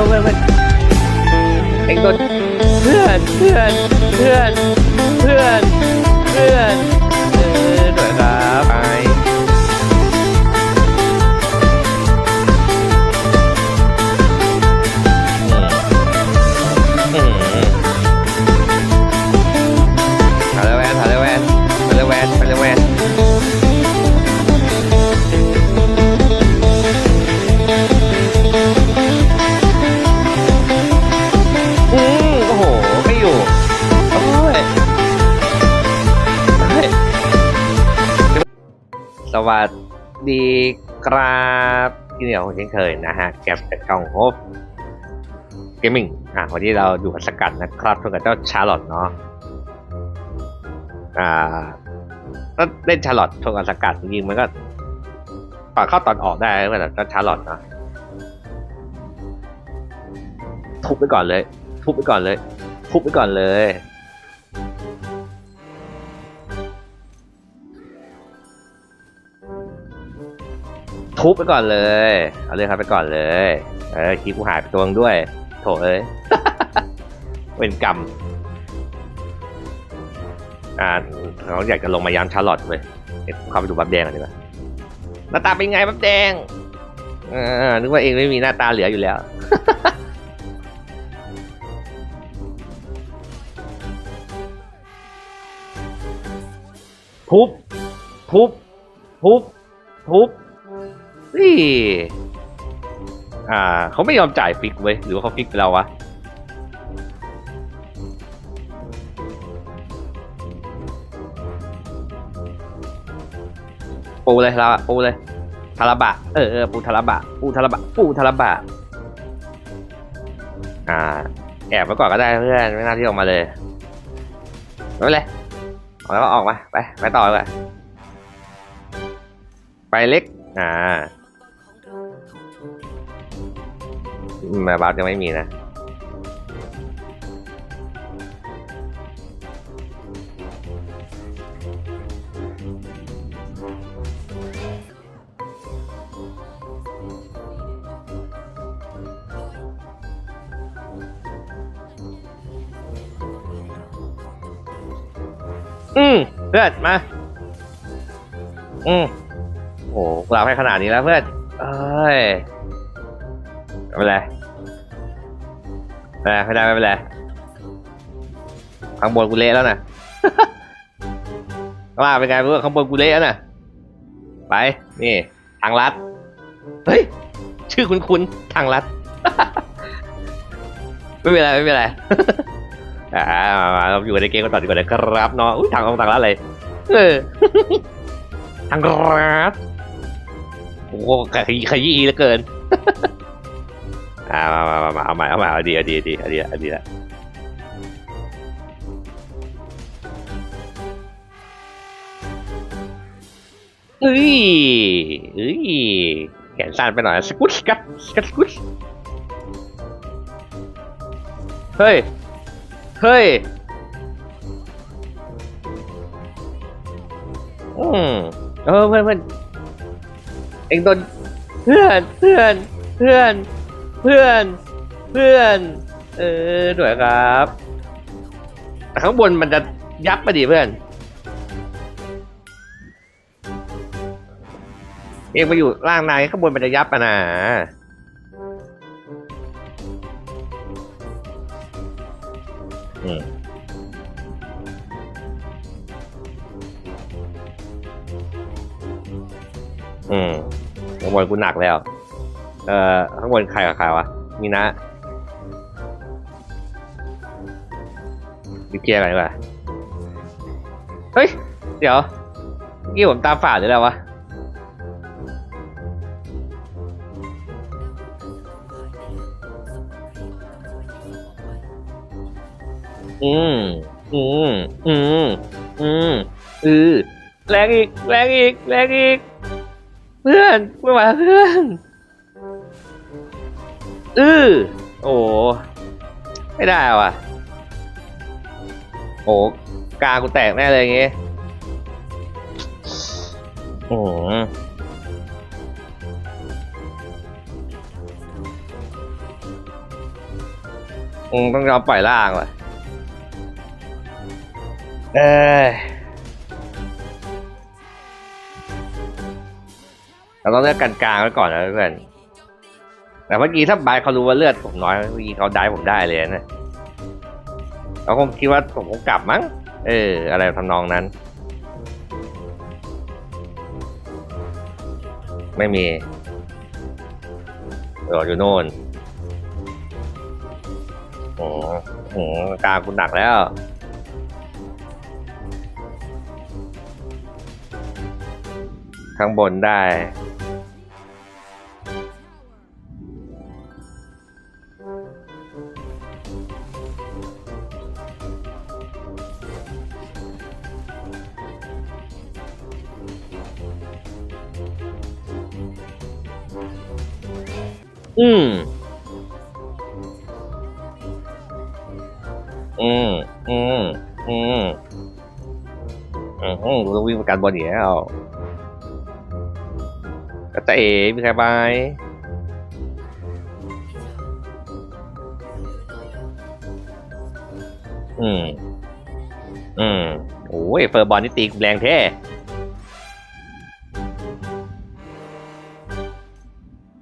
อเพื่อนเพื่อนเอ็งโดนเพื่อนเพื่อนเพื่อนเพื่อนเพื่อน ครับที่เหนียวเช่นเคยนะฮะแกมจากกล่องโฮปเกมมิ่งอะวันนี้เราอยู่กับสกัดนะครับเพื่อนกับเจ้าชาร์ลอตเนาะอ่าก็เล่นชาร์ลอตชนกับสกัดจริงๆมันก็ปากเข้าตอนออกได้เหมือนกับเจ้าชาร์ลอตเนาะทุบไปก่อนเลย ทุบไปก่อนเลย ทุบไปก่อนเลย ทุบไปก่อนเลย เอาเลยครับไปก่อนเลย เออคีบกูหายไปตัวงด้วย โถเอ้ย เป็นกรรม อ่าเขาอยากจะลงมายามชาร์ลอตเว้ยเดี๋ยวเข้าไปดูบับแดงกันดีกว่าหน้าตาเป็นไงบับแดงเออนึกว่าเองไม่มีหน้าตาเหลืออยู่แล้วทุบทุบทุบทุบ นี่อ่าเขาไม่ยอมจ่ายฟิกเว้ยหรือว่าเขาฟิกไปแล้ววะปูเลยเราปูเลยทาราบะเออเออปูทาราบะปูทาราบะปูทาราบะอ่า แอบไว้ก่อนก็ได้เพื่อนไม่น่าที่ออกมาเลยไม่เป็นไรออกแล้วก็ออกมาไปไปต่อเลยไปเล็กอ่า มาบาร์จะไม่มีนะอืมเพื่อนมา อืมโอ้กลับให้ขนาดนี้แล้วเพื่อนเอ้ยไม่เป็นไร ไม่เป็นไม่ได้ไม่เป็นไรข้างบนกูเละแล้วนะ ว่าเป็นไงเพื่อนข้างบนกูเละแล้วนะไปนี่ทางลัดเฮ้ยชื่อคุณคุณทางลัด ไม่เป็นไรไม่เป็นไรอ่ามาเราอยู่ในเกมกันต่อดีกว่านะครับเนาะอุ้ยทางทางลัดเลยเออทางลัดโอ้โหขยี้ขยี้เหลือเกิน อ่ามามามามาเอาใหม่เอาใหม่เอาดีเอาดีเอาดีเอาดีเอาดีละเฮ้ยเฮ้ยแขนสั้นไปหน่อยสกุชกัดสกัดสกุชเฮ้ย เฮ้ย อืมเออเพื่อนเพื่อนเองโดนเพื่อนเพื่อนเพื่อน เพื่อน เพื่อน เออหน่วยครับแต่ข้างบนมันจะยับมาดิเพื่อน เองมาอยู่ล่างในข้างบนมันจะยับอะนะอืมอืมข้างบนกูหนักแล้ว เอ่อข้างบนใครกับใครวะมีนะดิเกียร์อะไรวะเฮ้ย เดี๋ยวเมื่อกี้ผมตาฝาดหรือแล้ววะอืม อืม อืม อืม อือ แรงอีก แรงอีก แรงอีก เพื่อน ไม่ไหวแล้วเพื่อน อือโอ้ไม่ได้ว่ะโอ้กากูแตกแน่เลยอย่างงี้โอ้อืมต้องยอมปล่อยล่างว่ะเอ้ยเราต้องเลือกกันกลางไว้ก่อนนะเพื่อน แต่เมื่อกี้ถ้าบายเขารู้ว่าเลือดผมน้อยเมื่อกี้เขาได้ผมได้เลยนะเขาคงคิดว่าผมคงกลับมั้ง เออ อะไรทำนองนั้น ไม่มีเอออยู่โน่นโอ้โหกลางคุณหนักแล้วข้างบนได้ อืม อืม อืม อืม อืมกูต้องวิ่งประกันบอลอีกแล้วกระเต๋มีใครบายอืม อืม โอ้ย เฟอร์บอลนี่ตีแรงแท้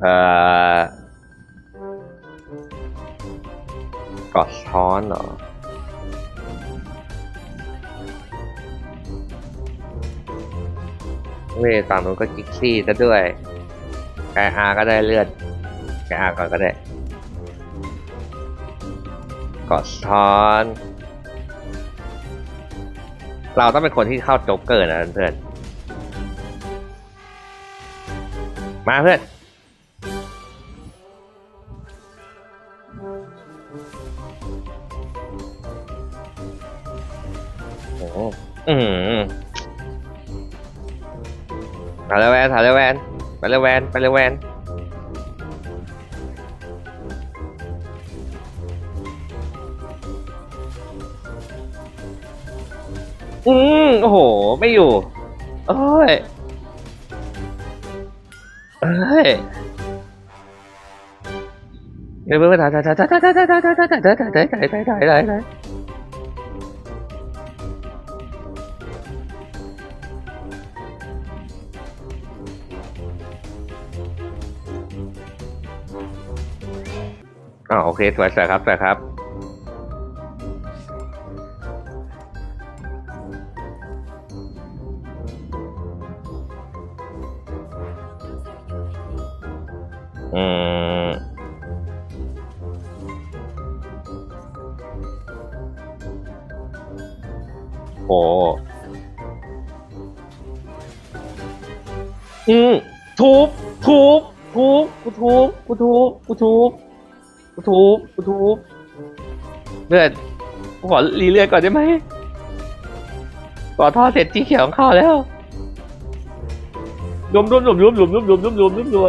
เอ่อ กอดช้อนเหรอเวทฝั่งนู้นก็จิกซี่ซะด้วยแกอาก็ได้เลือดแกอาก่อนก็ได้ กอดช้อน เราต้องเป็นคนที่เข้าโจ๊กเกอร์นะเพื่อน มาเพื่อน โหอืมถ่ายเลยแวนถ่ายเลยแวนไปเลยแวนไปเลยแวนอืมโอ้โห ไม่อยู่เอ้ยเอ้ยเดี๋ยวเพื่อนถ่ายถ่ายถ่ายถ่ายถ่ายถ่ายถ่ายถ่ายถ่ายถ่ายถ่ายถ่าย เคสวยสวยครับสวยครับ อืม โอ้อืมทุบทุบทุบกูทุบกูทุบกูทุบ กูทุบกูทุบเลือดกูขอรีเลือดก่อนได้ไหมก่อท่อเสร็จจีเขียวของข้าแล้วรวมรวมรวมรวมรวมรวมรวมรวมรวมรวมรวม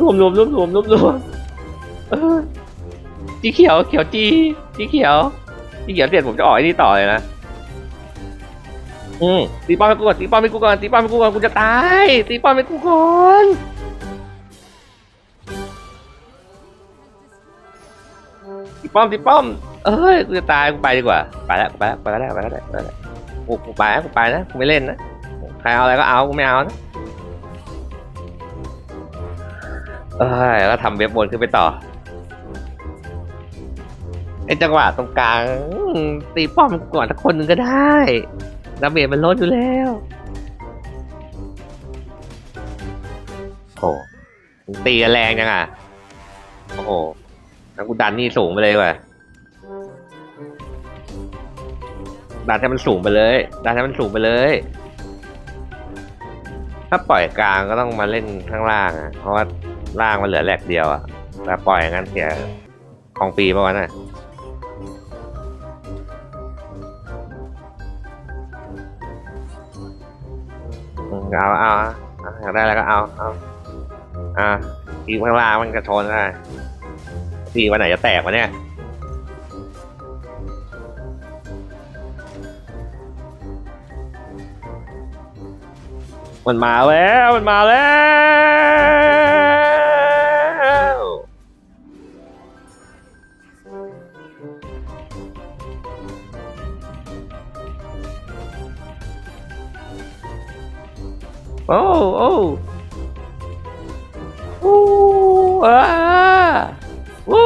รวมรวมรวมรวมรวมรวมจีเขียวเขียวจีจีเขียวจีเขียวเสร็จผมจะออกไอ้นี่ต่อเลยนะอืมตีป้อมให้กูก่อนตีป้อมให้กูก่อนตีป้อมให้กูก่อนกูจะตายตีป้อมให้กูก่อน ป้อมตีป้อม เอ้ยกูจะตายกูไปดีกว่า ไปแล้วไปแล้วไปแล้วไปแล้วไปแล้วกูกูไปนะกูไปนะกูไม่เล่นนะใครเอาอะไรก็เอากูไม่เอานะเอ้ยแล้วทำเว็บบนขึ้นไปต่อไอจังหวะตรงกลางตีป้อมก่อนสักคนหนึ่งก็ได้ดาเมจมันลดอยู่แล้วโอ้ตีกันแรงจังอะโอ้โห แล้วกูดันนี่สูงไปเลยว่ะดันให้มันสูงไปเลย ดันให้มันสูงไปเลย ถ้าปล่อยกลางก็ต้องมาเล่นข้างล่างอะ เพราะว่าล่างมันเหลือแหลกเดียวอะ แต่ปล่อยงั้นเสียของฟรีป่ะวะน่ะอืมเอาเอาอยากได้แล้วก็เอาเอาอะทีมข้างล่างมันกระชนได้ ทีวันไหนจะแตกวะเนี่ยมันมาแล้วมันมาแล้วโอ้โอ้โอ้อ้า โอ้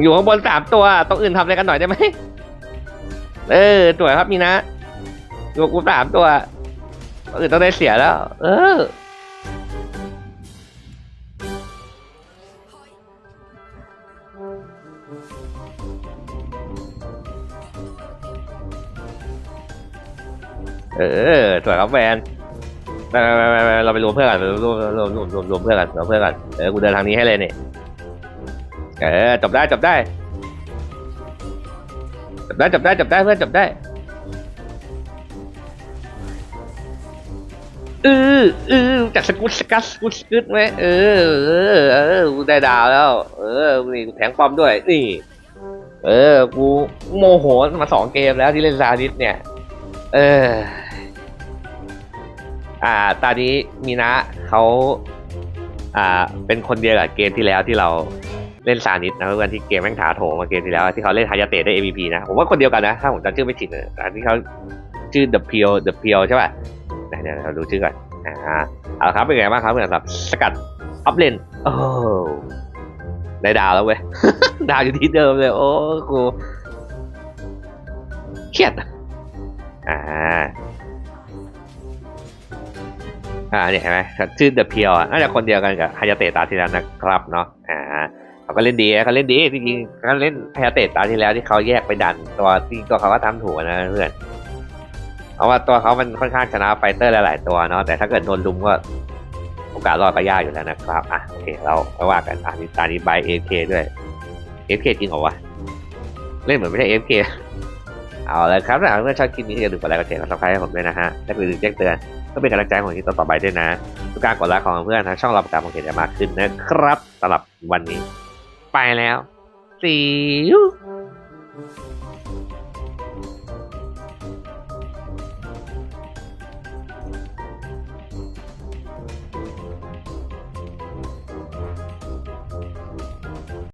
อยู่ข้างบนสามตัวตรงอื่นทำอะไรกันหน่อยได้ไหมเออสวยครับมีนะอยู่กูสามตัวตรงอื่นต้องได้เสียแล้ว เออเออสวยครับแฟน ไปไปไปไปเราไปรวมเพื่อนกันรวมรวมรวมรวมรวมเพื่อนกันรวมเพื่อนกันเออกูเดินทางนี้ให้เลยนี่เออจับได้จับได้จับได้จับได้จับได้เพื่อนจับได้เออเออจากสกุตสกัสสกุตสกุตไหมเออเออเออกูได้ดาวแล้ว เออนี่กูแทงปอมด้วยนี่ เออ กูโมโหมาสองเกมแล้วที่เล่นซาดิสเนี่ย เออ อ่า ตอนนี้มีนะเขาอ่า เป็นคนเดียวกับเกมที่แล้วที่เราเล่นซานิสนะเพื่อนที่เกมแม่งถาโถมาเกมที่แล้ว ที่เขาเล่นฮายาเตะได้ MVP นะ ผมว่าคนเดียวกันนะ ถ้าผมจำชื่อไม่ผิดนะอันที่เขาชื่อ The Pure The Pure ใช่ป่ะไหนเดี๋ยวเราดูชื่อก่อนอ่าเอาครับเป็นไงบ้างครับเพื่อนครับ สกัดอัพเลนโอ้ได้ดาวแล้วเว้ย ดาวอยู่ที่เดิมเลย โอ้กูเครียดอ่า อ่าเนี่ยเห็นไหมชื่อเดอะเพียวน่าจะคนเดียวกันกับฮายาเตะตาที่แล้วนะครับเนาะอ่าเขาก็เล่นดีเขาเล่นดีจริงๆเขาเล่นฮายาเตะตาที่แล้วที่เขาแยกไปดัน ตัวจริงตัวเขาก็ทำถูกนะเพื่อนเพราะว่าตัวเขามันค่อนข้างชนะไฟเตอร์หลายๆตัวเนาะแต่ถ้าเกิดโดนลุมก็โอกาสรอดก็ยากอยู่แล้วนะครับอะโอเคเราไปว่ากันอ่านี่ตานี้บายเอฟเคด้วยเอฟเคจริงเหรอวะเล่นเหมือนไม่ใช่เอฟเค เอาเลยครับถ้าเพื่อนชอบคลิปนี้อย่าลืมกดไลค์กดแชร์กดซับสไครต์ให้ผมด้วยนะฮะ และอย่าลืมแจ้งเตือนก็เป็นกำลังใจของที่ต่อไปด้วยนะ ทุกการกดไลค์ของเพื่อนทางช่องเราประกาศมองเห็นจะมากขึ้นนะครับสำหรับวันนี้ ไปแล้ว see you